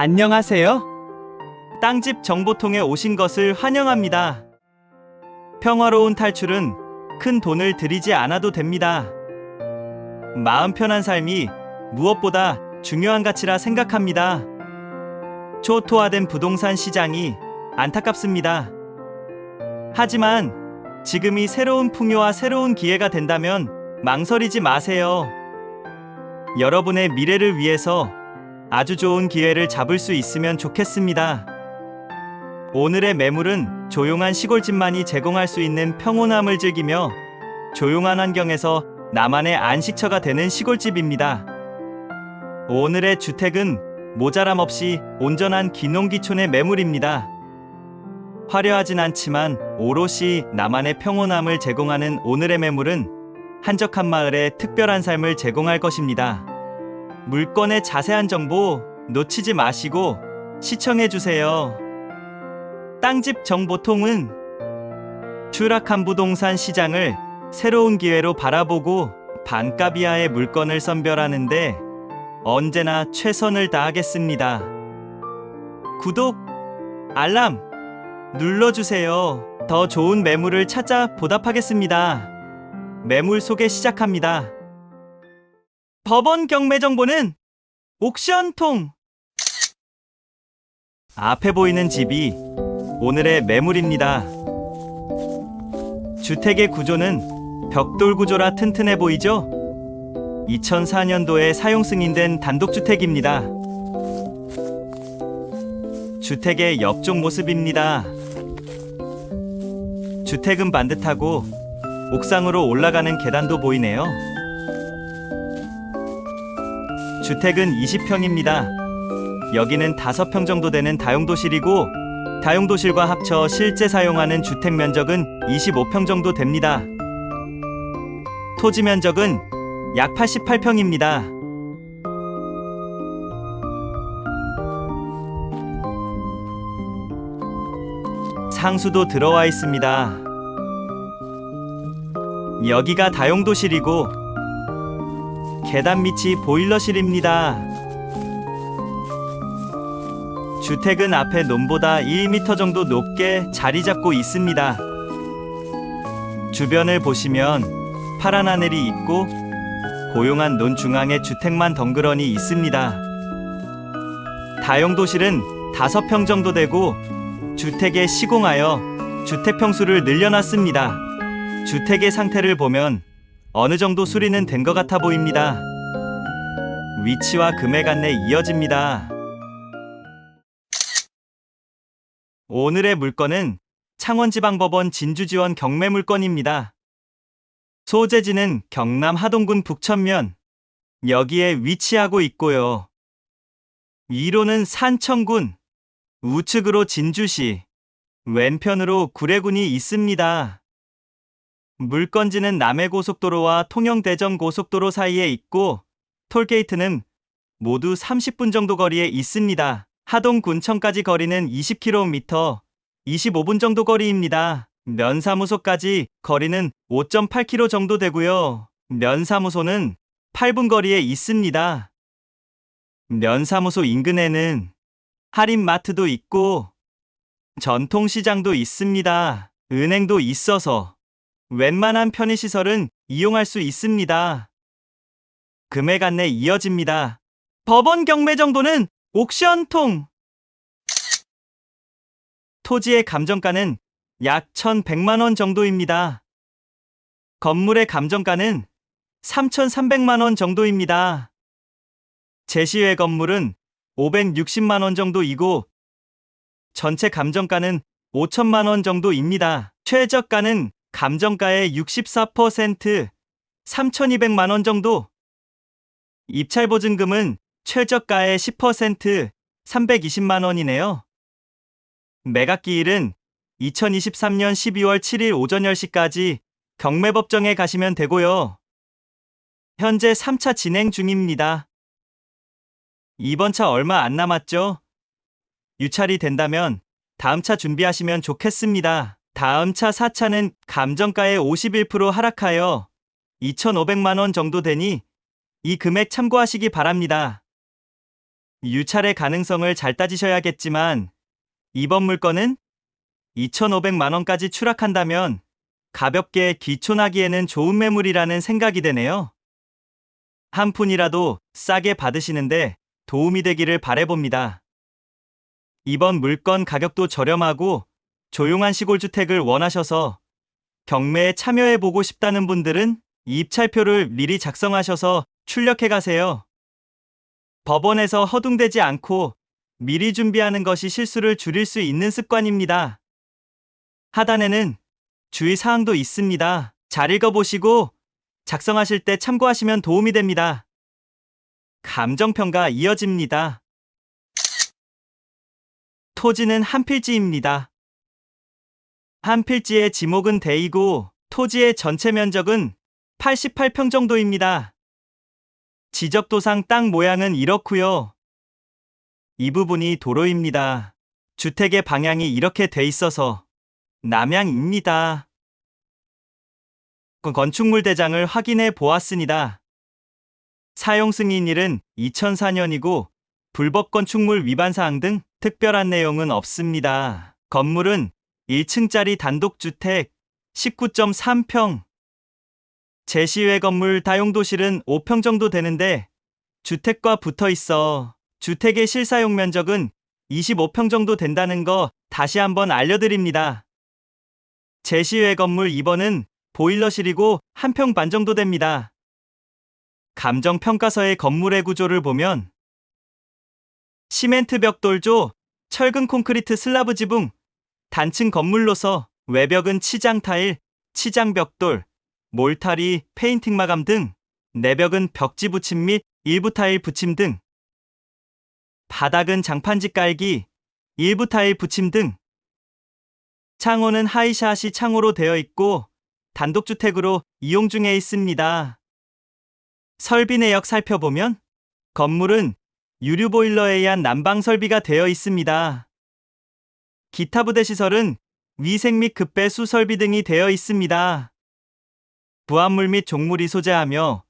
안녕하세요. 땅집 정보통에 오신 것을 환영합니다. 평화로운 탈출은 큰 돈을 들이지 않아도 됩니다. 마음 편한 삶이 무엇보다 중요한 가치라 생각합니다. 초토화된 부동산 시장이 안타깝습니다. 하지만 지금이 새로운 풍요와 새로운 기회가 된다면 망설이지 마세요. 여러분의 미래를 위해서 아주 좋은 기회를 잡을 수 있으면 좋겠습니다. 오늘의 매물은 조용한 시골집만이 제공할 수 있는 평온함을 즐기며 조용한 환경에서 나만의 안식처가 되는 시골집입니다. 오늘의 주택은 모자람 없이 온전한 기농기촌의 매물입니다. 화려하진 않지만 오롯이 나만의 평온함을 제공하는 오늘의 매물은 한적한 마을에 특별한 삶을 제공할 것입니다. 물건의 자세한 정보 놓치지 마시고 시청해 주세요. 땅집 정보통은 추락한 부동산 시장을 새로운 기회로 바라보고 반값 이하의 물건을 선별하는데 언제나 최선을 다하겠습니다. 구독, 알람 눌러주세요. 더 좋은 매물을 찾아 보답하겠습니다. 매물 소개 시작합니다. 법원 경매 정보는 옥션통. 앞에 보이는 집이 오늘의 매물입니다. 주택의 구조는 벽돌 구조라 튼튼해 보이죠? 2004년도에 사용 승인된 단독주택입니다. 주택의 옆쪽 모습입니다. 주택은 반듯하고 옥상으로 올라가는 계단도 보이네요. 주택은 20평입니다. 여기는 5평 정도 되는 다용도실이고 다용도실과 합쳐 실제 사용하는 주택 면적은 25평 정도 됩니다. 토지 면적은 약 88평입니다. 상수도 들어와 있습니다. 여기가 다용도실이고 계단 밑이 보일러실입니다. 주택은 앞에 논보다 1m 정도 높게 자리 잡고 있습니다. 주변을 보시면 파란 하늘이 있고 고용한 논 중앙에 주택만 덩그러니 있습니다. 다용도실은 5평 정도 되고 주택에 시공하여 주택 평수를 늘려놨습니다. 주택의 상태를 보면 어느 정도 수리는 된 것 같아 보입니다. 위치와 금액 안내 이어집니다. 오늘의 물건은 창원지방법원 진주지원 경매 물건입니다. 소재지는 경남 하동군 북천면. 여기에 위치하고 있고요. 위로는 산청군, 우측으로 진주시, 왼편으로 구례군이 있습니다. 물건지는 남해고속도로와 통영대전고속도로 사이에 있고 톨게이트는 모두 30분 정도 거리에 있습니다. 하동군청까지 거리는 20km, 25분 정도 거리입니다. 면사무소까지 거리는 5.8km 정도 되고요. 면사무소는 8분 거리에 있습니다. 면사무소 인근에는 할인마트도 있고 전통시장도 있습니다. 은행도 있어서 웬만한 편의시설은 이용할 수 있습니다. 금액 안내 이어집니다. 법원 경매 정도는 옥션통. 토지의 감정가는 약 1,100만 원 정도입니다. 건물의 감정가는 3,300만 원 정도입니다. 제시외 건물은 560만 원 정도이고 전체 감정가는 5천만 원 정도입니다. 최저가는 감정가의 64% 3,200만 원 정도. 입찰 보증금은 최저가의 10% 320만 원이네요. 매각기일은 2023년 12월 7일 오전 10시까지 경매법정에 가시면 되고요. 현재 3차 진행 중입니다. 이번 차 얼마 안 남았죠? 유찰이 된다면 다음 차 준비하시면 좋겠습니다. 다음 차 4차는 감정가의 51% 하락하여 2,500만 원 정도 되니 이 금액 참고하시기 바랍니다. 유찰의 가능성을 잘 따지셔야겠지만 이번 물건은 2,500만 원까지 추락한다면 가볍게 귀촌하기에는 좋은 매물이라는 생각이 되네요. 한 푼이라도 싸게 받으시는데 도움이 되기를 바래봅니다. 이번 물건 가격도 저렴하고 조용한 시골 주택을 원하셔서 경매에 참여해 보고 싶다는 분들은 입찰표를 미리 작성하셔서 출력해 가세요. 법원에서 허둥대지 않고 미리 준비하는 것이 실수를 줄일 수 있는 습관입니다. 하단에는 주의 사항도 있습니다. 잘 읽어보시고 작성하실 때 참고하시면 도움이 됩니다. 감정평가 이어집니다. 토지는 한 필지입니다. 한 필지의 지목은 대이고 토지의 전체 면적은 88평 정도입니다. 지적도상 땅 모양은 이렇고요. 이 부분이 도로입니다. 주택의 방향이 이렇게 돼 있어서 남향입니다. 건축물 대장을 확인해 보았습니다. 사용 승인일은 2004년이고 불법 건축물 위반 사항 등 특별한 내용은 없습니다. 건물은 1층짜리 단독주택 19.3평. 제시외 건물 다용도실은 5평 정도 되는데 주택과 붙어 있어 주택의 실사용 면적은 25평 정도 된다는 거 다시 한번 알려드립니다. 제시외 건물 2번은 보일러실이고 한평반 정도 됩니다. 감정평가서의 건물의 구조를 보면 시멘트 벽돌조, 철근 콘크리트 슬라브 지붕, 단층 건물로서 외벽은 치장 타일, 치장 벽돌, 몰타리, 페인팅 마감 등 내벽은 벽지 붙임 및 일부 타일 붙임 등 바닥은 장판지 깔기, 일부 타일 붙임 등 창호는 하이샷이 창호로 되어 있고 단독주택으로 이용 중에 있습니다. 설비 내역 살펴보면 건물은 유류 보일러에 의한 난방 설비가 되어 있습니다. 기타 부대 시설은 위생 및 급배 수 설비 등이 되어 있습니다. 부합물 및 종물이 소재하며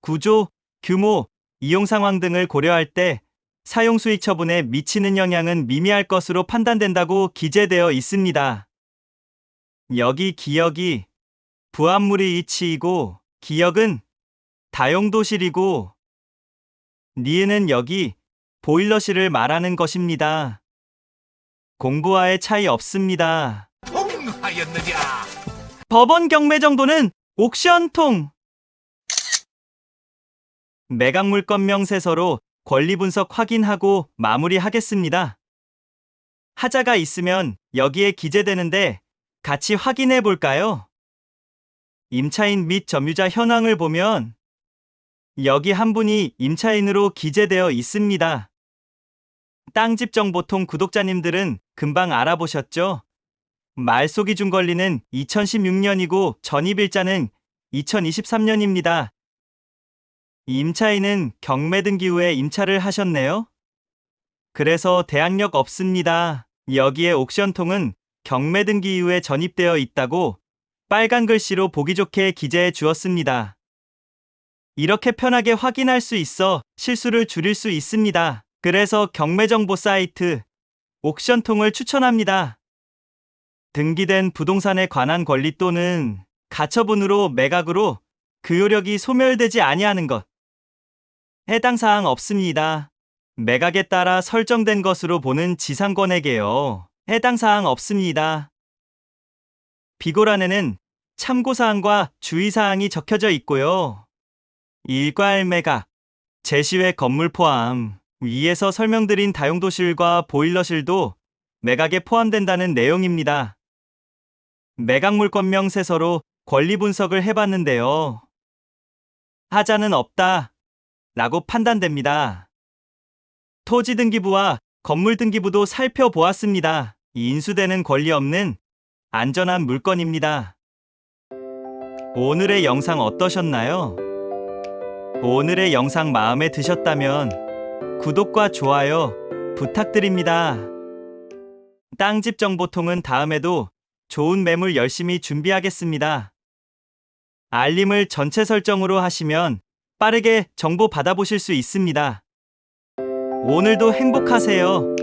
구조, 규모, 이용 상황 등을 고려할 때 사용 수익 처분에 미치는 영향은 미미할 것으로 판단된다고 기재되어 있습니다. 여기 기역이 부합물이 이치이고 기역은 다용도실이고 니은은 여기 보일러실을 말하는 것입니다. 공부와의 차이 없습니다. 통하였느냐? 법원 경매 정도는 옥션통. 매각 물건 명세서로 권리 분석 확인하고 마무리하겠습니다. 하자가 있으면 여기에 기재되는데 같이 확인해 볼까요? 임차인 및 점유자 현황을 보면 여기 한 분이 임차인으로 기재되어 있습니다. 땅집 정보통 구독자님들은 금방 알아보셨죠? 준 권리는 2016년이고 전입일자는 2023년입니다. 임차인은 경매 등기 후에 임차를 하셨네요. 그래서 대항력 없습니다. 여기에 옥션통은 경매 등기 이후에 전입되어 있다고 빨간 글씨로 보기 좋게 기재해 주었습니다. 이렇게 편하게 확인할 수 있어 실수를 줄일 수 있습니다. 그래서 경매 정보 사이트 옥션통을 추천합니다. 등기된 부동산에 관한 권리 또는 가처분으로 매각으로 그 효력이 소멸되지 아니하는 것. 해당 사항 없습니다. 매각에 따라 설정된 것으로 보는 지상권에게요. 해당 사항 없습니다. 비고란에는 참고사항과 주의사항이 적혀져 있고요. 일괄 매각, 제시외 건물 포함, 위에서 설명드린 다용도실과 보일러실도 매각에 포함된다는 내용입니다. 매각 물건 명세서로 권리 분석을 해봤는데요. 하자는 없다. 라고 판단됩니다. 토지 등기부와 건물 등기부도 살펴보았습니다. 인수되는 권리 없는 안전한 물건입니다. 오늘의 영상 어떠셨나요? 오늘의 영상 마음에 드셨다면 구독과 좋아요 부탁드립니다. 땅집 정보통은 다음에도 좋은 매물 열심히 준비하겠습니다. 알림을 전체 설정으로 하시면 빠르게 정보 받아보실 수 있습니다. 오늘도 행복하세요.